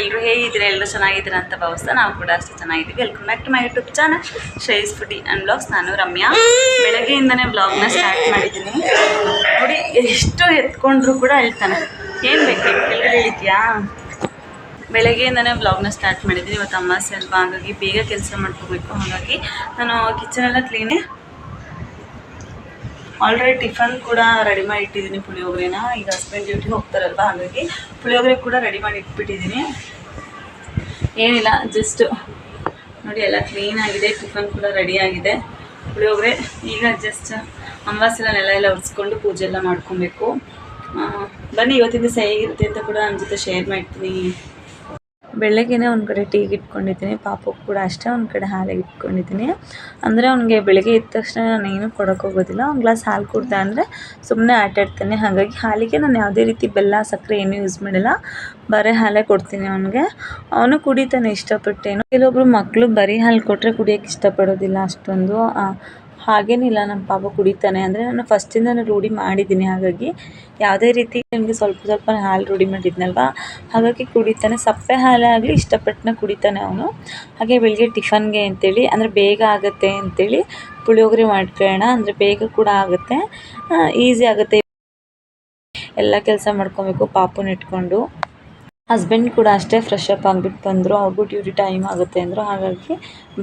ಎಲ್ಲರೂ ಹೇಗಿದ್ದೀರಾ ಎಲ್ಲರೂ ಚೆನ್ನಾಗಿದ್ದೀರಾ ಅಂತ ಭಾವಿಸ್ತಾ ನಾವು ಕೂಡ ಅಷ್ಟೇ ಚೆನ್ನಾಗಿದ್ದೀವಿ. Welcome back to my YouTube channel Shreyas foodie and blogs ನಾನು ರಮ್ಯಾ. ಬೆಳಗ್ಗೆಯಿಂದನೇ ಬ್ಲಾಗ್ನ ಸ್ಟಾರ್ಟ್ ಮಾಡಿದ್ದೀನಿ. ನೋಡಿ, ಎಷ್ಟು ಎತ್ಕೊಂಡ್ರು ಕೂಡ ಹೇಳ್ತಾನೆ. ಏನು ಬೇಕು ಕೆಳಗಡೆ ಹೇಳಿದ್ಯಾ? ಬೆಳಗ್ಗೆಯಿಂದನೇ ಬ್ಲಾಗ್ನ ಸ್ಟಾರ್ಟ್ ಮಾಡಿದ್ದೀನಿ. ಇವತ್ತು ಅಮ್ಮ ಅಲ್ವಾ, ಹಾಗಾಗಿ ಬೇಗ ಕೆಲಸ ಮಾಡ್ಕೋಬೇಕು. ಹಾಗಾಗಿ ನಾನು ಕಿಚನೆಲ್ಲ ಕ್ಲೀನೇ ಆಲ್ರೆಡಿ ಟಿಫನ್ ಕೂಡ ರೆಡಿ ಮಾಡಿ ಇಟ್ಟಿದ್ದೀನಿ ಪುಳಿಯೋಗರೆನ. ಈಗ ಹಸ್ಬೆಂಡ್ ಡ್ಯೂಟಿಗೆ ಹೋಗ್ತಾರಲ್ವ, ಹಾಗಾಗಿ ಪುಳಿಯೋಗರೆ ಕೂಡ ರೆಡಿ ಮಾಡಿ ಇಟ್ಬಿಟ್ಟಿದ್ದೀನಿ. ಏನಿಲ್ಲ ಜಸ್ಟ್ ನೋಡಿ ಎಲ್ಲ ಕ್ಲೀನ್ ಆಗಿದೆ ಟಿಫನ್ ಕೂಡ ರೆಡಿ ಆಗಿದೆ. ಪುಳಿಯೋಗರೆ ಈಗ ಜಸ್ಟ್ ಅಂಬಾಸಿಲ ನೆಲ ಎಲ್ಲ ಒರೆಸ್ಕೊಂಡು ಪೂಜೆ ಎಲ್ಲ ಮಾಡ್ಕೊಬೇಕು ಬನ್ನಿ ಇವತ್ತಿನ ದಿವಸ ಹೇಗಿರುತ್ತೆ ಅಂತ ಕೂಡ ನನ್ನ ಜೊತೆ ಶೇರ್ ಮಾಡ್ತೀನಿ. ಬೆಳಗ್ಗೆನೇ ಒಂದು ಕಡೆ ಟೀಗೆ ಇಟ್ಕೊಂಡಿದ್ದೀನಿ ಪಾಪು ಕೂಡ ಅಷ್ಟೇ ಒಂದು ಕಡೆ ಹಾಲಿಗೆ ಇಟ್ಕೊಂಡಿದ್ದೀನಿ. ಅಂದರೆ ಅವ್ನಿಗೆ ಬೆಳಗ್ಗೆ ಎದ್ದ ತಕ್ಷಣ ನಾನು ಏನು ಕೊಡೋಕೆ ಹೋಗೋದಿಲ್ಲ ಒಂದು ಗ್ಲಾಸ್ ಹಾಲು ಕುಡ್ದ ಅಂದರೆ ಸುಮ್ಮನೆ ಆಟ ಆಡ್ತಾನೆ. ಹಾಗಾಗಿ ಹಾಲಿಗೆ ನಾನು ಯಾವುದೇ ರೀತಿ ಬೆಲ್ಲ, ಸಕ್ಕರೆ ಏನೂ ಯೂಸ್ ಮಾಡಿಲ್ಲ. ಬರೀ ಹಾಲೇ ಕೊಡ್ತೀನಿ ಅವನಿಗೆ. ಅವನು ಕುಡಿತಾನೆ ಇಷ್ಟಪಟ್ಟೇನು ಕೆಲವೊಬ್ರು ಮಕ್ಕಳು ಬರೀ ಹಾಲು ಕೊಟ್ಟರೆ ಕುಡಿಯೋಕ್ಕೆ ಇಷ್ಟಪಡೋದಿಲ್ಲ ಅಷ್ಟೊಂದು. ಹಾಗೇನಿಲ್ಲ ನಮ್ಮ ಪಾಪ ಕುಡಿತಾನೆ. ಅಂದರೆ ನಾನು ಫಸ್ಟಿಂದನೂ ರೂಢಿ ಮಾಡಿದ್ದೀನಿ. ಹಾಗಾಗಿ ಯಾವುದೇ ರೀತಿ ನಿಮಗೆ ಸ್ವಲ್ಪ ಸ್ವಲ್ಪ ಹಾಲು ರೂಢಿ ಮಾಡಿದ್ನಲ್ವಾ? ಹಾಗಾಗಿ ಕುಡಿತಾನೆ. ಸಪ್ಪೆ ಹಾಲೇ ಆಗಲಿ ಇಷ್ಟಪಟ್ಟನ ಕುಡಿತಾನೆ ಅವನು. ಹಾಗೆ ಬೆಳಿಗ್ಗೆ ಟಿಫನ್ಗೆ ಅಂತೇಳಿ, ಅಂದರೆ ಬೇಗ ಆಗುತ್ತೆ ಅಂತೇಳಿ ಪುಳಿಯೋಗರೆ ಮಾಡ್ಕೊಳ್ಳೋಣ. ಅಂದರೆ ಬೇಗ ಕೂಡ ಆಗುತ್ತೆ. ಈಸಿ ಆಗುತ್ತೆ. ಎಲ್ಲ ಕೆಲಸ ಮಾಡ್ಕೊಬೇಕು ಪಾಪುನ ಇಟ್ಕೊಂಡು. ಹಸ್ಬೆಂಡ್ ಕೂಡ ಅಷ್ಟೇ ಫ್ರೆಶ್ ಅಪ್ ಆಗಿಬಿಟ್ಟು ಬಂದರು, ಅವ್ರಿಗೂ ಡ್ಯೂಟಿ ಟೈಮ್ ಆಗುತ್ತೆ ಅಂದರು. ಹಾಗಾಗಿ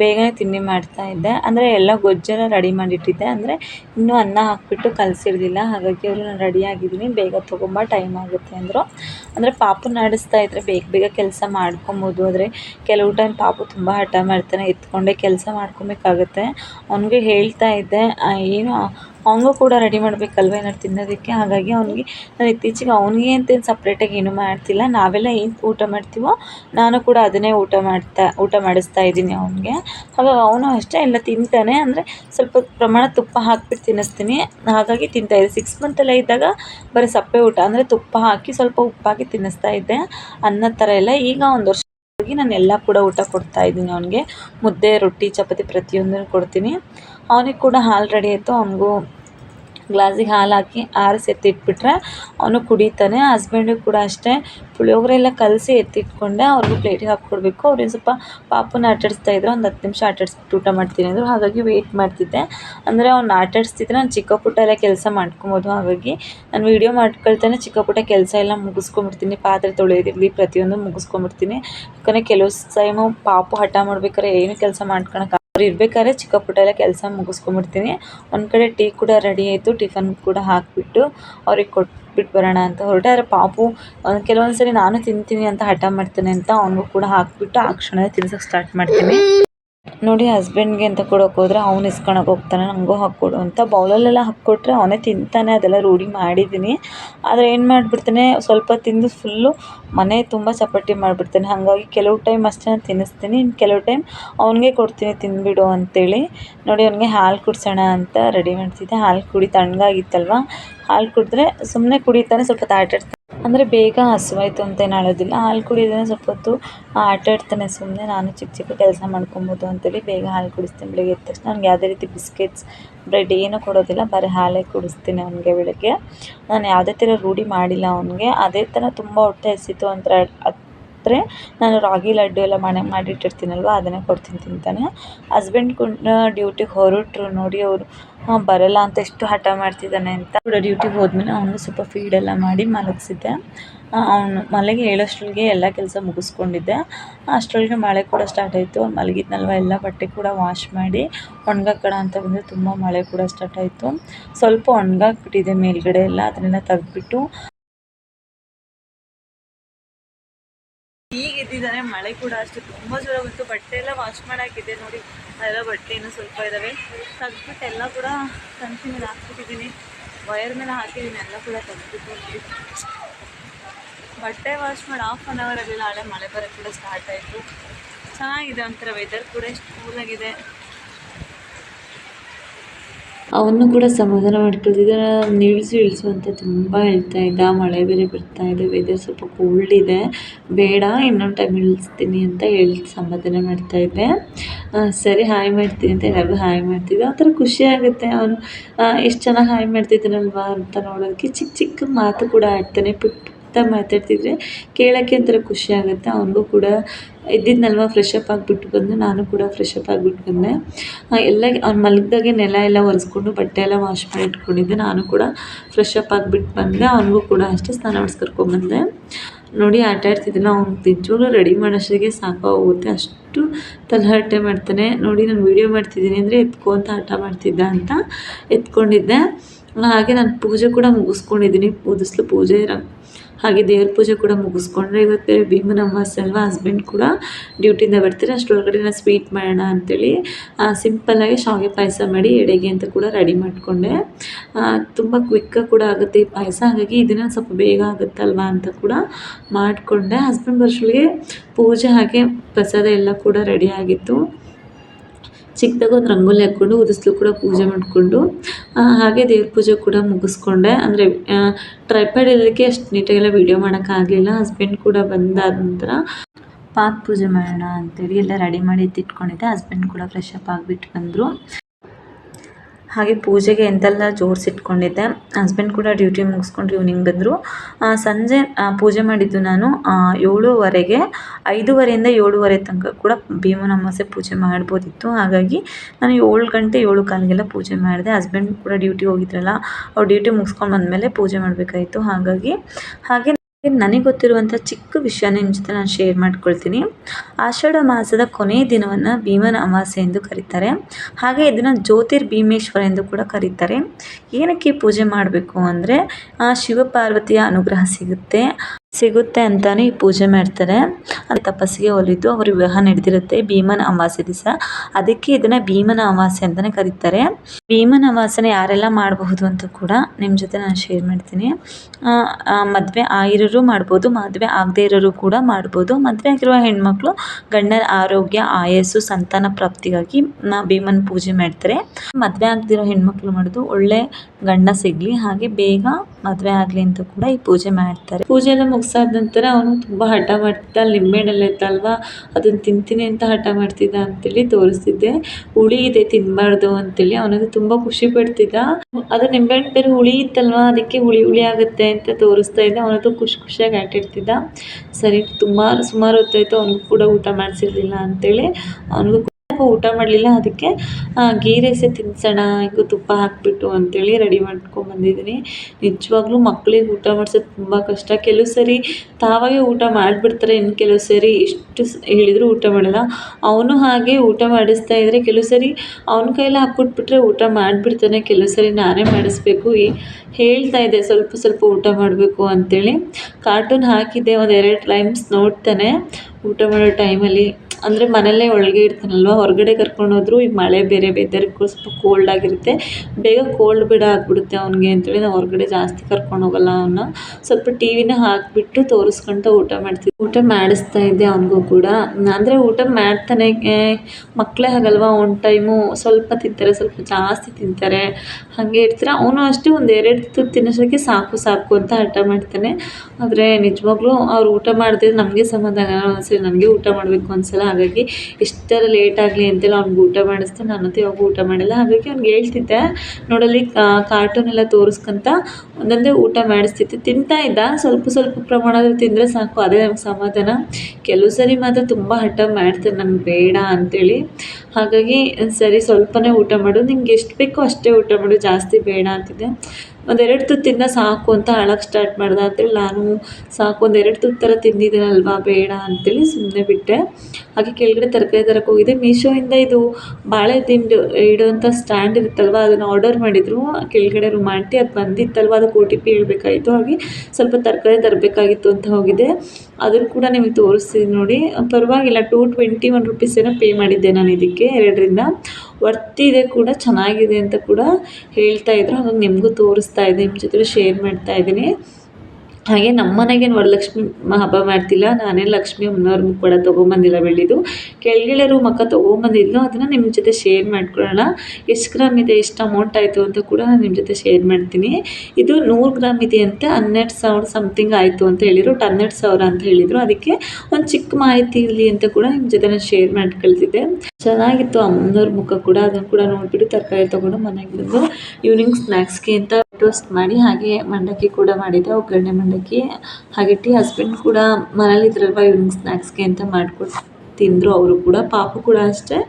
ಬೇಗನೆ ತಿಂಡಿ ಮಾಡ್ತಾ ಇದ್ದೆ. ಅಂದರೆ ಎಲ್ಲ ಗೊಜ್ಜೆಲ್ಲ ರೆಡಿ ಮಾಡಿಟ್ಟಿದ್ದೆ. ಅಂದರೆ ಇನ್ನೂ ಅನ್ನ ಹಾಕ್ಬಿಟ್ಟು ಕಲಸಿರ್ಲಿಲ್ಲ. ಹಾಗಾಗಿ ಅವರು ನಾನು ರೆಡಿ ಆಗಿದ್ದೀನಿ. ಬೇಗ ತೊಗೊಂಬ ಟೈಮ್ ಆಗುತ್ತೆ ಅಂದರು. ಅಂದರೆ ಪಾಪು ನಡೆಸ್ತಾ ಇದ್ದರೆ ಬೇಗ ಬೇಗ ಕೆಲಸ ಮಾಡ್ಕೊಬೋದು. ಆದರೆ ಕೆಲವು ಟೈಮ್ ಪಾಪು ತುಂಬ ಹಠ ಮಾಡ್ತಾನೆ, ಎತ್ಕೊಂಡೆ ಕೆಲಸ ಮಾಡ್ಕೊಬೇಕಾಗತ್ತೆ. ಅವನಿಗೆ ಹೇಳ್ತಾ ಇದ್ದೆ ಏನು ಅವನಿಗೂ ಕೂಡ ರೆಡಿ ಮಾಡಬೇಕಲ್ವ ಏನಾರು ತಿನ್ನೋದಕ್ಕೆ? ಹಾಗಾಗಿ ಅವನಿಗೆ, ನಾನು ಇತ್ತೀಚೆಗೆ ಅವನಿಗೆ ಅಂತೇನು ಸಪ್ರೇಟಾಗಿ ಏನೂ ಮಾಡ್ತಿಲ್ಲ. ನಾವೆಲ್ಲ ಏನು ಊಟ ಮಾಡ್ತೀವೋ, ನಾನು ಕೂಡ ಅದನ್ನೇ ಊಟ ಮಾಡ್ತಾ, ಊಟ ಮಾಡಿಸ್ತಾ ಇದ್ದೀನಿ ಅವನಿಗೆ. ಹಾಗಾಗಿ ಅವನು ಅಷ್ಟೇ ಎಲ್ಲ ತಿಂತಾನೆ. ಅಂದರೆ ಸ್ವಲ್ಪ ಪ್ರಮಾಣ ತುಪ್ಪ ಹಾಕ್ಬಿಟ್ಟು ತಿನ್ನಿಸ್ತೀನಿ. ಹಾಗಾಗಿ ತಿಂತಾ ಇದೆ ಸಿಕ್ಸ್ ಮಂತೆಲ್ಲ ಇದ್ದಾಗ ಬರೀ ಸಪ್ಪೆ ಊಟ, ಅಂದರೆ ತುಪ್ಪ ಹಾಕಿ ಸ್ವಲ್ಪ ಉಪ್ಪಾಕಿ ತಿನ್ನಿಸ್ತಾ ಇದ್ದೆ. ಅನ್ನ ಥರ ಎಲ್ಲ. ಈಗ ಒಂದು ವರ್ಷ ನಾನು ಎಲ್ಲ ಕೂಡ ಊಟ ಕೊಡ್ತಾ ಇದ್ದೀನಿ ಅವನಿಗೆ. ಮುದ್ದೆ, ರೊಟ್ಟಿ, ಚಪಾತಿ ಪ್ರತಿಯೊಂದನ್ನು ಕೊಡ್ತೀನಿ. ಅವನಿಗೆ ಕೂಡ ಹಾಲು ರೆಡಿ ಆಯಿತು. ಅವನಿಗೂ ಗ್ಲಾಸಿಗೆ ಹಾಲು ಹಾಕಿ ಆರಿಸಿ ಎತ್ತಿಟ್ಬಿಟ್ರೆ ಅವನು ಕುಡಿತಾನೆ. ಹಸ್ಬೆಂಡಿಗೆ ಕೂಡ ಅಷ್ಟೇ. ಪುಳಿಯೋಗರೆ ಎಲ್ಲ ಕಲಸಿ ಎತ್ತಿಟ್ಕೊಂಡೆ. ಅವ್ರಿಗೂ ಪ್ಲೇಟಿಗೆ ಹಾಕ್ಕೊಡ್ಬೇಕು. ಅವ್ರೇನು ಸ್ವಲ್ಪ ಪಾಪುನ ಆಟಾಡಿಸ್ತಾ ಇದ್ರು. ಒಂದು ಹತ್ತು ನಿಮಿಷ ಆಟಾಡಿಸ್ಬಿಟ್ಟು ಊಟ ಮಾಡ್ತೀನಿ ಅಂದರು. ಹಾಗಾಗಿ ವೆಯ್ಟ್ ಮಾಡ್ತಿದ್ದೆ. ಅಂದರೆ ಅವ್ನು ಆಟಾಡಿಸ್ತಿದ್ರೆ ನಾನು ಚಿಕ್ಕ ಪುಟ್ಟ ಎಲ್ಲ ಕೆಲಸ ಮಾಡ್ಕೊಬೋದು. ಹಾಗಾಗಿ ನಾನು ವೀಡಿಯೋ ಮಾಡ್ಕೊಳ್ತಾನೆ. ಚಿಕ್ಕ ಪುಟ್ಟ ಕೆಲಸ ಎಲ್ಲ ಮುಗಿಸ್ಕೊಂಬಿಡ್ತೀನಿ ಪಾತ್ರೆ ತೊಳೆಯೋದಿರಲಿ, ಪ್ರತಿಯೊಂದು ಮುಗಿಸ್ಕೊಂಬಿಡ್ತೀನಿ ಯಾಕಂದರೆ ಕೆಲವು ಟೈಮು ಪಾಪು ಹಠ ಮಾಡ್ಬೇಕಾದ್ರೆ ಏನು ಕೆಲಸ ಮಾಡ್ಕೊಳಕ್ಕೆ ಅವ್ರು ಇರ್ಬೇಕಾದ್ರೆ ಚಿಕ್ಕ ಪುಟ್ಟ ಎಲ್ಲ ಕೆಲಸ ಮುಗಿಸ್ಕೊಂಬಿಡ್ತೀನಿ. ಒಂದ್ ಕಡೆ ಟೀ ಕೂಡ ರೆಡಿ ಆಯಿತು, ಟಿಫನ್ ಕೂಡ ಹಾಕಿಬಿಟ್ಟು ಅವ್ರಿಗೆ ಕೊಟ್ಬಿಟ್ಟು ಬರೋಣ ಅಂತ ಹೊರಟೆ. ಆದರೆ ಪಾಪು ಒಂದು ಕೆಲವೊಂದು ಸರಿ ನಾನು ತಿಂತೀನಿ ಅಂತ ಹಠ ಮಾಡ್ತಾನೆ ಅಂತ ಅವ್ನಿಗೂ ಕೂಡ ಹಾಕಿಬಿಟ್ಟು ಆ ಕ್ಷಣ ತಿನ್ಸಕ್ ಸ್ಟಾರ್ಟ್ ಮಾಡ್ತೀನಿ. ನೋಡಿ ಹಸ್ಬೆಂಡ್ಗೆ ಅಂತ ಕೊಡೋಕೆ ಹೋದ್ರೆ ಅವ್ನು ಇಸ್ಕೊಳಕ್ಕೆ ಹೋಗ್ತಾನೆ ನನಗೂ ಹಾಕ್ಕೊಡು ಅಂತ ಬೌಲಲ್ಲೆಲ್ಲ ಹಾಕ್ಕೊಟ್ರೆ ಅವನೇ ತಿಂತಾನೆ, ಅದೆಲ್ಲ ರೂಢಿ ಮಾಡಿದ್ದೀನಿ ಆದರೆ ಏನು ಮಾಡಿಬಿಡ್ತಾನೆ, ಸ್ವಲ್ಪ ತಿಂದು ಫುಲ್ಲು ಮನೆ ತುಂಬ ಚಪಾಟಿ ಮಾಡಿಬಿಡ್ತಾನೆ. ಹಾಗಾಗಿ ಕೆಲವು ಟೈಮ್ ಅಷ್ಟೇ ನಾನು ತಿನ್ನಿಸ್ತೀನಿ. ಇನ್ನು ಕೆಲವು ಟೈಮ್ ಅವನಿಗೆ ಕೊಡ್ತೀನಿ ತಿಂದುಬಿಡು ಅಂತೇಳಿ. ನೋಡಿ ಅವನಿಗೆ ಹಾಲು ಕುಡಿಸೋಣ ಅಂತ ರೆಡಿ ಮಾಡ್ತಿದ್ದೆ. ಹಾಲು ಕುಡಿ ತಣ್ಣಗಾಗಿತ್ತಲ್ವ ಹಾಲು ಕುಡಿದ್ರೆ ಸುಮ್ಮನೆ ಕುಡಿತಾನೆ, ಸ್ವಲ್ಪ ಆಡ್ತಾನೆ ಅಂದರೆ ಬೇಗ ಹಸಿವಾಯ್ತು ಅಂತ ಏನು ಹೇಳೋದಿಲ್ಲ. ಹಾಲು ಕುಡಿಯೋದನ್ನ ಸ್ವಲ್ಪ ಹೊತ್ತು ಆಟ ಆಡ್ತಾನೆ ಸುಮ್ಮನೆ ನಾನು ಚಿಕ್ಕ ಚಿಕ್ಕ ಕೆಲಸ ಮಾಡ್ಕೊಬೋದು ಅಂತೇಳಿ ಬೇಗ ಹಾಲು ಕುಡಿಸ್ತೀನಿ ಬೆಳಗ್ಗೆ ಎದ್ದ ತಕ್ಷಣ. ಅವ್ನಿಗೆ ಯಾವುದೇ ರೀತಿ ಬಿಸ್ಕೆಟ್ಸ್, ಬ್ರೆಡ್ ಏನೂ ಕೊಡೋದಿಲ್ಲ. ಬರೀ ಹಾಲೇ ಕುಡಿಸ್ತೀನಿ ಅವನಿಗೆ ಬೆಳಗ್ಗೆ. ನಾನು ಯಾವುದೇ ಥರ ರೂಢಿ ಮಾಡಿಲ್ಲ ಅವನಿಗೆ. ಅದೇ ಥರ ತುಂಬ ಹೊಟ್ಟೆ ಹಸಿತು ಅಂತ ಆದರೆ ನಾನು ರಾಗಿ ಲಡ್ಡು ಎಲ್ಲ ಮನೆ ಮಾಡಿಟ್ಟಿರ್ತೀನಲ್ವ, ಅದನ್ನೇ ಕೊಡ್ತೀನಿ ತಿಂತಾನೆ. ಹಸ್ಬೆಂಡ್ ಕೂಡ ಡ್ಯೂಟಿಗೆ ಹೊರಟ್ರು ನೋಡಿ ಅವರು ಬರಲ್ಲ ಅಂತ ಎಷ್ಟು ಹಠ ಮಾಡ್ತಿದ್ದಾನೆ ಅಂತ. ಕೂಡ ಡ್ಯೂಟಿಗೆ ಹೋದ್ಮೇಲೆ ಅವನು ಸ್ವಲ್ಪ ಫೀಡೆಲ್ಲ ಮಾಡಿ ಮಲಗಿಸಿದ್ದೆ. ಅವನು ಮಲಗಿ ಹೇಳೋಷ್ಟ್ರೊಳಗೆ ಎಲ್ಲ ಕೆಲಸ ಮುಗಿಸ್ಕೊಂಡಿದ್ದೆ. ಅಷ್ಟರೊಳಗೆ ಮಳೆ ಕೂಡ ಸ್ಟಾರ್ಟ್ ಆಯಿತು. ಅವ್ನು ಮಲಗಿದ್ನಲ್ವ ಎಲ್ಲ ಬಟ್ಟೆ ಕೂಡ ವಾಶ್ ಮಾಡಿ, ಒಣಗಾಕೋಣ ಅಂತ ಬಂದರೆ ತುಂಬ ಮಳೆ ಕೂಡ ಸ್ಟಾರ್ಟ್ ಆಯಿತು. ಸ್ವಲ್ಪ ಒಣಗಾಕ್ಬಿಟ್ಟಿದೆ ಮೇಲ್ಗಡೆ ಎಲ್ಲ, ಅದನ್ನೆಲ್ಲ ತೆಗ್ದ್ಬಿಟ್ಟು. ಈಗ ಮಳೆ ಕೂಡ ಅಷ್ಟೇ. ತುಂಬ ಜ್ವರ ಬಂತು. ಬಟ್ಟೆ ಎಲ್ಲ ವಾಶ್ ಮಾಡಾಕಿದ್ದೆ ನೋಡಿ. ಅದೆಲ್ಲ ಬಟ್ಟೆ ಇನ್ನೂ ಸ್ವಲ್ಪ ಇದ್ದಾವೆ ತೆಗೆದ್ಬಿಟ್ಟು ಎಲ್ಲ ಕೂಡ ತಂತಿ ಮೇಲೆ ಹಾಕ್ಬಿಟ್ಟಿದ್ದೀನಿ. ವೈರ್ ಮೇಲೆ ಹಾಕಿದ್ದೀನಿ. ಎಲ್ಲ ಕೂಡ ತೆಗೆದ್ಬಿಟ್ಟು ನೋಡಿ. ಬಟ್ಟೆ ವಾಶ್ ಮಾಡಿ ಹಾಫ್ ಆನ್ ಅವರ್ ಆಗಿಲ್ಲ ಹಳೆ ಮಳೆ ಬರೋಕ್ಕೆ ಕೂಡ ಸ್ಟಾರ್ಟ್ ಆಯಿತು. ಚೆನ್ನಾಗಿದೆ ಒಂಥರ ವೆದರ್ ಕೂಡ, ಎಷ್ಟು ಕೂಲಾಗಿದೆ ಅವನ್ನು ಕೂಡ ಸಮಾಧಾನ ಮಾಡ್ಕೊಳ್ತಿದ್ದೆ ನಿಲ್ಲಿಸು ಇಳಿಸು ಅಂತ ತುಂಬ ಹೇಳ್ತಾ ಇದ್ದ. ಮಳೆ ಬೇರೆ ಬರ್ತಾ ಇದೆ. ವೆದರ್ ಸ್ವಲ್ಪ ಕೋಲ್ಡ್ ಇದೆ. ಬೇಡ ಇನ್ನೊಂದು ಟೈಮ್ ಇಳಿಸ್ತೀನಿ ಅಂತ ಹೇಳಿ ಸಮಾಧಾನ ಮಾಡ್ತಾ ಇದ್ದೆ. ಆ, ಸರಿ ಹಾಯ್ ಮಾಡ್ತೀನಿ ಅಂತ ಎಲ್ಲರಿಗೂ ಹಾಯ್ ಮಾಡ್ತಿದ್ದೆ. ಒಂಥರ ಖುಷಿ ಆಗುತ್ತೆ ಅವನು ಎಷ್ಟು ಚೆನ್ನಾಗಿ ಹಾಯ್ ಮಾಡ್ತಿದ್ದಾನಲ್ವಾ ಅಂತ ನೋಡೋದಕ್ಕೆ ಚಿಕ್ಕ ಚಿಕ್ಕ ಮಾತು ಕೂಡ ಆಡ್ತಾನೆ ಪುಟ್ಟ ನಗ್ತಾ ಮಾತಾಡ್ತಿದ್ರೆ ಕೇಳೋಕ್ಕೆ ಒಂಥರ ಖುಷಿ ಆಗುತ್ತೆ. ಅವ್ನಿಗೂ ಕೂಡ ಇದ್ದಿದ್ನಲ್ವ ಫ್ರೆಶ್ ಅಪ್ ಆಗಿಬಿಟ್ಟು ಬಂದು ನಾನು ಕೂಡ ಫ್ರೆಶ್ ಅಪ್ ಆಗಿಬಿಟ್ಟು ಬಂದೆ. ಎಲ್ಲ ಅವ್ನು ಮಲಗ್ದಾಗೆ ನೆಲ ಎಲ್ಲ ಒರೆಸ್ಕೊಂಡು ಬಟ್ಟೆ ಎಲ್ಲ ವಾಶ್ ಮಾಡಿ ಇಟ್ಕೊಂಡಿದ್ದೆ. ನಾನು ಕೂಡ ಫ್ರೆಶ್ ಅಪ್ ಆಗಿಬಿಟ್ಟು ಬಂದೆ. ಅವ್ನಿಗೂ ಕೂಡ ಅಷ್ಟೇ ಸ್ನಾನ ಮಾಡಿಸ್ಕರ್ಕೊಂಬಂದೆ ನೋಡಿ ಆಟ ಆಡ್ತಿದ್ದಿಲ್ಲ ಅವ್ನು ನಿಜವಾಗ್ಲೂ ರೆಡಿ ಮಾಡೋಷ್ಟಿಗೆ ಸಾಕಾಗೋಗುತ್ತೆ ಅಷ್ಟು ತಲೆಹರಟೆ ಮಾಡ್ತಾನೆ. ನೋಡಿ ನಾನು ವೀಡಿಯೋ ಮಾಡ್ತಿದ್ದೀನಿ ಅಂದರೆ ಎತ್ಕೊ ಅಂತ ಆಟ ಮಾಡ್ತಿದ್ದ ಅಂತ ಎತ್ಕೊಂಡಿದ್ದೆ. ಹಾಗೆ ನಾನು ಪೂಜೆ ಕೂಡ ಮುಗಿಸ್ಕೊಂಡಿದ್ದೀನಿ. ಮುಗಿಸ್ಲು ಪೂಜೆ ಹಾಗೆ ದೇವ್ರ ಪೂಜೆ ಕೂಡ ಮುಗಿಸ್ಕೊಂಡ್ರೆ ಇವತ್ತು ಬೇರೆ ಭೀಮನ ಅಮಾವಾಸ್ಯೆ ಅಲ್ವಾ ಹಸ್ಬೆಂಡ್ ಕೂಡ ಡ್ಯೂಟಿಯಿಂದ ಬರ್ತಾರೆ. ಅಷ್ಟರೊಳಗಡೆ ನಾನು ಸ್ವೀಟ್ ಮಾಡೋಣ ಅಂತೇಳಿ ಸಿಂಪಲ್ಲಾಗಿ ಶಾವಿಗೆ ಪಾಯಸ ಮಾಡಿ ಎಡೆಗೆ ಅಂತ ಕೂಡ ರೆಡಿ ಮಾಡಿಕೊಂಡೆ. ತುಂಬ ಕ್ವಿಕ್ಕಾಗಿ ಕೂಡ ಆಗುತ್ತೆ ಈ ಪಾಯಸ. ಹಾಗಾಗಿ ಇದನ್ನು ಸ್ವಲ್ಪ ಬೇಗ ಆಗುತ್ತಲ್ವಾ ಅಂತ ಕೂಡ ಮಾಡಿಕೊಂಡೆ. ಹಸ್ಬೆಂಡ್ ವರ್ಷಗಳಿಗೆ ಪೂಜೆ ಹಾಗೆ ಪ್ರಸಾದ ಎಲ್ಲ ಕೂಡ ರೆಡಿ ಆಗಿತ್ತು. ಚಿಕ್ಕದಾಗ ಒಂದು ರಂಗೋಲಿ ಹಾಕ್ಕೊಂಡು ಉದಿಸ್ಲು ಕೂಡ ಪೂಜೆ ಮಾಡಿಕೊಂಡು ಹಾಗೆ ದೇವ್ರ ಪೂಜೆ ಕೂಡ ಮುಗಿಸ್ಕೊಂಡೆ. ಅಂದರೆ ಟ್ರೈಪ್ಯಾಡ್ ಇರೋದಕ್ಕೆ ಅಷ್ಟು ನೀಟಾಗೆಲ್ಲ ವೀಡಿಯೋ ಮಾಡೋಕ್ಕಾಗಲಿಲ್ಲ ಹಸ್ಬೆಂಡ್ ಕೂಡ ಬಂದಾದ ನಂತರ ಪಾತ್ ಪೂಜೆ ಮಾಡೋಣ ಅಂತೇಳಿ ಎಲ್ಲ ರೆಡಿ ಮಾಡಿ ಎತ್ತಿಟ್ಕೊಂಡಿದ್ದೆ ಹಸ್ಬೆಂಡ್ ಕೂಡ ಫ್ರೆಶ್ ಅಪ್ ಆಗಿಬಿಟ್ಟು ಬಂದರು. ಹಾಗೆ ಪೂಜೆಗೆ ಎಂತೆಲ್ಲ ಜೋಡಿಸಿಟ್ಕೊಂಡಿದ್ದೆ ಹಸ್ಬೆಂಡ್ ಕೂಡ ಡ್ಯೂಟಿ ಮುಗಿಸ್ಕೊಂಡು ಈವ್ನಿಂಗ್ ಬಂದರು. ಸಂಜೆ ಪೂಜೆ ಮಾಡಿದ್ದು ನಾನು ಏಳುವರೆಗೆ, ಐದೂವರೆಯಿಂದ ಏಳುವರೆ ತನಕ ಕೂಡ ಭೀಮನ ಅಮಾವಾಸ್ಯೆ ಪೂಜೆ ಮಾಡ್ಬೋದಿತ್ತು. ಹಾಗಾಗಿ ನಾನು ಏಳು ಗಂಟೆ, ಏಳು ಕಾಲಿಗೆಲ್ಲ ಪೂಜೆ ಮಾಡಿದೆ. ಹಸ್ಬೆಂಡ್ ಕೂಡ ಡ್ಯೂಟಿ ಹೋಗಿದ್ರಲ್ಲ, ಅವ್ರು ಡ್ಯೂಟಿ ಮುಗಿಸ್ಕೊಂಡು ಬಂದಮೇಲೆ ಪೂಜೆ ಮಾಡಬೇಕಾಯಿತು. ಹಾಗಾಗಿ, ಹಾಗೆ ನನಗೆ ಗೊತ್ತಿರುವಂಥ ಚಿಕ್ಕ ವಿಷಯ ನಿಮ್ಮ ಜೊತೆ ನಾನು ಶೇರ್ ಮಾಡ್ಕೊಳ್ತೀನಿ. ಆಷಾಢ ಮಾಸದ ಕೊನೆಯ ದಿನವನ್ನು ಭೀಮನ ಅಮಾವಾಸ್ಯೆ ಎಂದು ಕರೀತಾರೆ. ಹಾಗೆ ಇದನ್ನು ಜ್ಯೋತಿರ್ಭೀಮೇಶ್ವರ ಎಂದು ಕೂಡ ಕರೀತಾರೆ. ಏನಕ್ಕೆ ಪೂಜೆ ಮಾಡಬೇಕು ಅಂದರೆ ಶಿವಪಾರ್ವತಿಯ ಅನುಗ್ರಹ ಸಿಗುತ್ತೆ. ಸಿಗುತ್ತೆ ಅಂತಾನೆ ಈ ಪೂಜೆ ಮಾಡ್ತಾರೆ. ಅದು ತಪಸ್ಸಿಗೆ ಒಲಿದು ಅವ್ರ ವಿವಾಹ ನಡೆದಿರುತ್ತೆ. ಭೀಮನ ಅಮಾವಾಸ್ಯೆ ದಿವಸ. ಅದಕ್ಕೆ ಇದನ್ನು ಭೀಮನ ಅಮಾವಾಸ್ಯೆ ಅಂತಲೇ ಕರೀತಾರೆ. ಭೀಮನ ಅಮಾವಾಸ್ಯೆನ ಯಾರೆಲ್ಲ ಮಾಡಬಹುದು ಅಂತ ಕೂಡ ನಿಮ್ಮ ಜೊತೆ ನಾನು ಶೇರ್ ಮಾಡ್ತೀನಿ. ಮದುವೆ ಆಗಿರೋರು ಮಾಡ್ಬೋದು, ಮದುವೆ ಆಗದೇ ಇರೋರು ಕೂಡ ಮಾಡ್ಬೋದು. ಮದುವೆ ಆಗಿರುವ ಹೆಣ್ಮಕ್ಳು ಗಂಡನ ಆರೋಗ್ಯ, ಆಯಸ್ಸು, ಸಂತಾನ ಪ್ರಾಪ್ತಿಗಾಗಿ ನಾ ಭೀಮನ ಪೂಜೆ ಮಾಡ್ತಾರೆ. ಮದುವೆ ಆಗದಿರೋ ಹೆಣ್ಮಕ್ಳು ಮಾಡೋದು ಒಳ್ಳೆ ಗಂಡ ಸಿಗ್ಲಿ, ಹಾಗೆ ಬೇಗ ಮದುವೆ ಆಗ್ಲಿ ಅಂತ ಕೂಡ ಈ ಪೂಜೆ ಮಾಡ್ತಾರೆ. ಪೂಜೆ ಎಲ್ಲ ಮುಗಿಸಾದ ನಂತರ ಅವನು ತುಂಬಾ ಹಠ ಮಾಡ್ತಿದ್ದ, ಅಲ್ಲಿ ನಿಂಬೆಹಣ್ಣೆಲ್ಲ ಇತ್ತಲ್ವಾ ಅದನ್ನ ತಿಂತೀನಿ ಅಂತ ಹಠ ಮಾಡ್ತಿದ್ದ ಅಂತೇಳಿ ತೋರಿಸ್ತಿದ್ದೆ. ಹುಳಿ ಇದೆ ತಿನ್ನಬಾರ್ದು ಅಂತೇಳಿ ಅವನದು ತುಂಬಾ ಖುಷಿ ಪಡ್ತಿದ್ದ. ಅದು ನಿಂಬೆಹಣ್ಣು ಬೇರೆ ಹುಳಿ ಇತ್ತಲ್ವಾ, ಅದಕ್ಕೆ ಹುಳಿ ಹುಳಿ ಆಗುತ್ತೆ ಅಂತ ತೋರಿಸ್ತಾ ಇದ್ದೆ. ಅವನದು ಖುಷಿ ಖುಷಿಯಾಗಿ ಆಟಾಡ್ತಿದ್ದ ಸರಿ ತುಂಬಾ ಸುಮಾರು ಹೊತ್ತಾಯಿತು, ಅವನಿಗೂ ಕೂಡ ಊಟ ಮಾಡಿಸಿರ್ಲಿಲ್ಲ ಅಂತೇಳಿ ಅವನಿಗೂ ಕೂಡ ಊಟ ಮಾಡಲಿಲ್ಲ, ಅದಕ್ಕೆ ಗೀ ರೈಸೇ ತಿನ್ಸೋಣ ತುಪ್ಪ ಹಾಕಿಬಿಟ್ಟು ಅಂತೇಳಿ ರೆಡಿ ಮಾಡ್ಕೊಂಬಂದಿದ್ದೀನಿ ನಿಜವಾಗ್ಲೂ ಮಕ್ಕಳಿಗೆ ಊಟ ಮಾಡ್ಸೋದು ತುಂಬ ಕಷ್ಟ. ಕೆಲವು ಸರಿ ತಾವಾಗೇ ಊಟ ಮಾಡಿಬಿಡ್ತಾರೆ, ಇನ್ನು ಕೆಲವು ಸರಿ ಇಷ್ಟು ಹೇಳಿದ್ರು ಊಟ ಮಾಡಲ್ಲ. ಅವನು ಹಾಗೆ ಊಟ ಮಾಡಿಸ್ತಾ ಇದ್ದರೆ ಕೆಲವು ಸರಿ ಅವನ ಕೈಯಲ್ಲಿ ಹಾಕ್ಕೊಟ್ಬಿಟ್ರೆ ಊಟ ಮಾಡಿಬಿಡ್ತಾನೆ, ಕೆಲವು ಸರಿ ನಾನೇ ಮಾಡಿಸ್ಬೇಕು. ಈ ಹೇಳ್ತಾ ಇದ್ದೆ ಸ್ವಲ್ಪ ಸ್ವಲ್ಪ ಊಟ ಮಾಡಬೇಕು ಅಂತೇಳಿ. ಕಾರ್ಟೂನ್ ಹಾಕಿದ್ದೆ, ಒಂದು ಎರಡು ಟೈಮ್ಸ್ ನೋಡ್ತಾನೆ. ಊಟ ಮಾಡೋ ಟೈಮಲ್ಲಿ, ಅಂದರೆ ಮನೆಯಲ್ಲೇ ಒಳಗೆ ಇರ್ತಾನಲ್ವ, ಹೊರಗಡೆ ಕರ್ಕೊಂಡು ಹೋದರೂ ಈ ಮಳೆ ಬೇರೆ ವೆದರ್ಗೂ ಸ್ವಲ್ಪ ಕೋಲ್ಡ್ ಆಗಿರುತ್ತೆ. ಬೇಗ ಕೋಲ್ಡ್ ಬೇಡ ಆಗಿಬಿಡುತ್ತೆ ಅವ್ನಿಗೆ ಅಂತೇಳಿ ನಾವು ಹೊರಗಡೆ ಜಾಸ್ತಿ ಕರ್ಕೊಂಡು ಹೋಗಲ್ಲ ಅವನ್ನ ಸ್ವಲ್ಪ ಟಿ ವಿನ ಹಾಕಿಬಿಟ್ಟು ತೋರಿಸ್ಕೊಂತ ಊಟ ಮಾಡ್ತಿದ್ದೆ ಊಟ ಮಾಡಿಸ್ತಾ ಇದ್ದೆ ಅವನಿಗೂ ಕೂಡ. ಅಂದರೆ ಊಟ ಮಾಡ್ತಾನೆ ಮಕ್ಕಳೇ ಹಾಗಲ್ವಾ ಒಂದು ಟೈಮು, ಸ್ವಲ್ಪ ತಿಂತಾರೆ, ಸ್ವಲ್ಪ ಜಾಸ್ತಿ ತಿಂತಾರೆ. ಹಾಗೆ ಇರ್ತಾರೆ? ಅವನು ಅಷ್ಟೇ ಒಂದು ಎರಡು ತುತ್ತು ಸಾಕು ಸಾಕು ಅಂತ ಹಠ ಮಾಡ್ತಾನೆ. ಆದರೆ ನಿಜವಾಗ್ಲೂ ಅವ್ರು ಊಟ ಮಾಡಿದ್ರೆ ನಮಗೆ ಸಮಾಧಾನ ನನಗೆ ಊಟ ಮಾಡಬೇಕು ಅನ್ಸಲ್ಲ, ಹಾಗಾಗಿ ಇಷ್ಟರ ಲೇಟ್ ಆಗಲಿ ಅಂತೆಲ್ಲ ಅವ್ನಿಗೆ ಊಟ ಮಾಡಿಸ್ದೆ ನಾನಂತೂ ಯಾವಾಗ ಊಟ ಮಾಡಿಲ್ಲ, ಹಾಗಾಗಿ ಅವ್ನಿಗೆ ಹೇಳ್ತಿದ್ದೆ, ನೋಡಲ್ಲಿ ಕಾರ್ಟೂನ್ ಎಲ್ಲ ತೋರಿಸ್ಕೊಂತ, ಒಂದೊಂದೇ ಊಟ ಮಾಡಿಸ್ತಿತ್ತು ತಿಂತಾ ಇದ್ದ, ಸ್ವಲ್ಪ ಸ್ವಲ್ಪ ಪ್ರಮಾಣದಲ್ಲಿ ತಿಂದರೆ ಸಾಕು, ಅದೇ ನಮ್ಗೆ ಸಮಾಧಾನ. ಕೆಲವು ಸರಿ ಮಾತ್ರ ತುಂಬ ಹಠ ಮಾಡ್ತಾರೆ ನನಗೆ ಬೇಡ ಅಂತೇಳಿ. ಹಾಗಾಗಿ ಸರಿ ಸ್ವಲ್ಪನೇ ಊಟ ಮಾಡು, ನಿಂಗೆ ಎಷ್ಟು ಬೇಕೋ ಅಷ್ಟೇ ಊಟ ಮಾಡು, ಜಾಸ್ತಿ ಬೇಡ ಅಂತಿದ್ದೆ. ಒಂದೆರಡು ತುತ್ತಿಂದ ಸಾಕು ಅಂತ ಅಳಕ್ಕೆ ಸ್ಟಾರ್ಟ್ ಮಾಡ್ದೆ ಅಂತೇಳಿ ನಾನು ಸಾಕು, ಒಂದೆರಡು ತುತ್ತರ ತಿಂದಿದ್ದೀನಲ್ವಾ, ಬೇಡ ಅಂತೇಳಿ ಸುಮ್ಮನೆ ಬಿಟ್ಟೆ. ಹಾಗೆ ಕೆಳಗಡೆ ತರಕಾರಿ ತರಕ್ಕೆ ಹೋಗಿದ್ದೆ. ಮೀಶೋಯಿಂದ ಇದು ಬಾಳೆ ದಿಂಡು ಇಡುವಂಥ ಸ್ಟ್ಯಾಂಡ್ ಇರುತ್ತಲ್ವ, ಅದನ್ನು ಆರ್ಡರ್ ಮಾಡಿದರು. ಕೆಳಗಡೆ ರೂಮ್ ಆಂಟಿ ಅದು ಬಂದಿತ್ತಲ್ವ, ಅದಕ್ಕೆ ಒ ಟಿ ಪಿ ಹೇಳ್ಬೇಕಾಗಿತ್ತು ಹಾಗೆ ಸ್ವಲ್ಪ ತರಕಾರಿ ತರಬೇಕಾಗಿತ್ತು ಅಂತ ಹೋಗಿದ್ದೆ. ಅದನ್ನು ಕೂಡ ನಿಮಗೆ ತೋರಿಸ್ತೀನಿ ನೋಡಿ. ಪರವಾಗಿಲ್ಲ ಟೂ ಟ್ವೆಂಟಿ ಒನ್ ರುಪೀಸ್ ಏನೋ ಪೇ ಮಾಡಿದ್ದೆ ನಾನು ಇದಕ್ಕೆ, ಎರಡರಿಂದ. ವರ್ತಿದೆ ಕೂಡ, ಚೆನ್ನಾಗಿದೆ ಅಂತ ಕೂಡ ಹೇಳ್ತಾ ಇದ್ರು. ಹಾಗಾಗಿ ನಿಮಗೂ ತೋರಿಸ್ತಾ ಇದ್ದೆ, ನಿಮ್ಮ ಜೊತೆ ಶೇರ್ ಮಾಡ್ತಾ ಇದ್ದೀನಿ. ಹಾಗೆ ನಮ್ಮ ಮನೆಗೇನು ವರಲಕ್ಷ್ಮಿ ಹಬ್ಬ ಮಾಡ್ತಿಲ್ಲ. ನಾನೇ ಲಕ್ಷ್ಮಿ ಅಮ್ಮನವ್ರ ಕೂಡ ತೊಗೊಂಬಂದಿಲ್ಲ ಬೆಳ್ಳಿದು. ಕೆಳಗಿಳರು ಮಕ್ಕ ತೊಗೊಂಬಂದಿದ್ಲು. ಅದನ್ನು ನಿಮ್ಮ ಜೊತೆ ಶೇರ್ ಮಾಡ್ಕೊಳ್ಳೋಣ. ಎಷ್ಟು ಗ್ರಾಮ್ ಇದೆ, ಎಷ್ಟು ಅಮೌಂಟ್ ಆಯಿತು ಅಂತ ಕೂಡ ನಾನು ನಿಮ್ಮ ಜೊತೆ ಶೇರ್ ಮಾಡ್ತೀನಿ. ಇದು ನೂರು ಗ್ರಾಮ್ ಇದೆ ಅಂತ ಹನ್ನೆರಡು ಸಾವಿರ ಸಮಥಿಂಗ್ ಆಯಿತು ಅಂತ ಹೇಳಿದರು. ಹನ್ನೆರಡು ಸಾವಿರ ಅಂತ ಹೇಳಿದರು. ಅದಕ್ಕೆ ಒಂದು ಚಿಕ್ಕ ಮಾಹಿತಿ ಇರಲಿ ಅಂತ ಕೂಡ ನಿಮ್ಮ ಜೊತೆ ನಾನು ಶೇರ್ ಮಾಡ್ಕೊಳ್ತಿದ್ದೆ. ಚೆನ್ನಾಗಿತ್ತು ಅಮ್ಮನವ್ರ ಮುಖ ಕೂಡ. ಅದನ್ನು ಕೂಡ ನೋಡಿಬಿಟ್ಟು ತರಕಾರಿ ತೊಗೊಂಡು ಮನೆಗೆ ಬಂದು ಈವ್ನಿಂಗ್ ಸ್ನ್ಯಾಕ್ಸ್ಗೆ ಅಂತ ಟೋಸ್ಟ್ ಮಾಡಿ ಹಾಗೆ ಮಂಡಕ್ಕಿ ಕೂಡ ಮಾಡಿದ್ದೆ, ಒಗ್ಗರಣೆ ಮಂಡಕ್ಕಿ, ಹಾಗೆ ಟೀ ಹಸ್ಬೆಂಡ್ ಕೂಡ ಮನೇಲಿದ್ರಲ್ವ ಸ್ನಾಕ್ಸ್ ಸ್ನ್ಯಾಕ್ಸ್ಗೆ ಅಂತ ಮಾಡಿಕೊಟ್ಟು ತಿಂದರು ಅವರು ಕೂಡ ಪಾಪು ಕೂಡ ಅಷ್ಟೇ.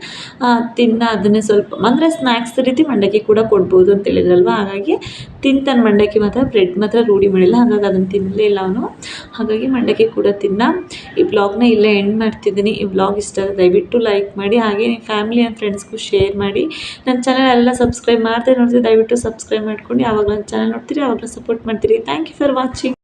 ತಿನ್ನ ಅದನ್ನೇ ಸ್ವಲ್ಪ, ಅಂದರೆ ಸ್ನ್ಯಾಕ್ಸ್ ರೀತಿ ಮಂಡಕ್ಕಿ ಕೂಡ ಕೊಡ್ಬೋದು ಅಂತ ಹೇಳಿದ್ರಲ್ವ? ಹಾಗಾಗಿ ತಿಂತಾನೆ ಮಂಡಕ್ಕಿ ಮಾತ್ರ ಬ್ರೆಡ್ ಮಾತ್ರ ರೂಢಿ ಮಾಡಿಲ್ಲ. ಹಾಗಾಗಿ ಅದನ್ನು ತಿನ್ನಲೇ ಇಲ್ಲ ಅವನು. ಹಾಗಾಗಿ ಮಂಡಕ್ಕಿ ಕೂಡ ತಿನ್ನ. ಈ ಬ್ಲಾಗ್ನ ಇಲ್ಲೇ ಎಂಡ್ ಮಾಡ್ತಿದ್ದೀನಿ. ಈ ಬ್ಲಾಗ್ ಇಷ್ಟ ದಯವಿಟ್ಟು ಲೈಕ್ ಮಾಡಿ. ಹಾಗೆ ನಿಮ್ಮ ಫ್ಯಾಮಿಲಿ ಆ್ಯಂಡ್ ಫ್ರೆಂಡ್ಸ್ಗೂ ಶೇರ್ ಮಾಡಿ. ನನ್ನ ಚಾನಲ್ ಎಲ್ಲ ಸಬ್ಸ್ಕ್ರೈಬ್ ಮಾಡ್ತಾ ನೋಡ್ತೀವಿ ದಯವಿಟ್ಟು ಸಬ್ಸ್ಕ್ರೈಬ್ ಮಾಡ್ಕೊಂಡು. ಯಾವಾಗ ನನ್ನ ಚಾನಲ್ ನೋಡ್ತೀರಿ ಆವಾಗಲೂ ಸಪೋರ್ಟ್ ಮಾಡ್ತೀರಿ. Thank you for watching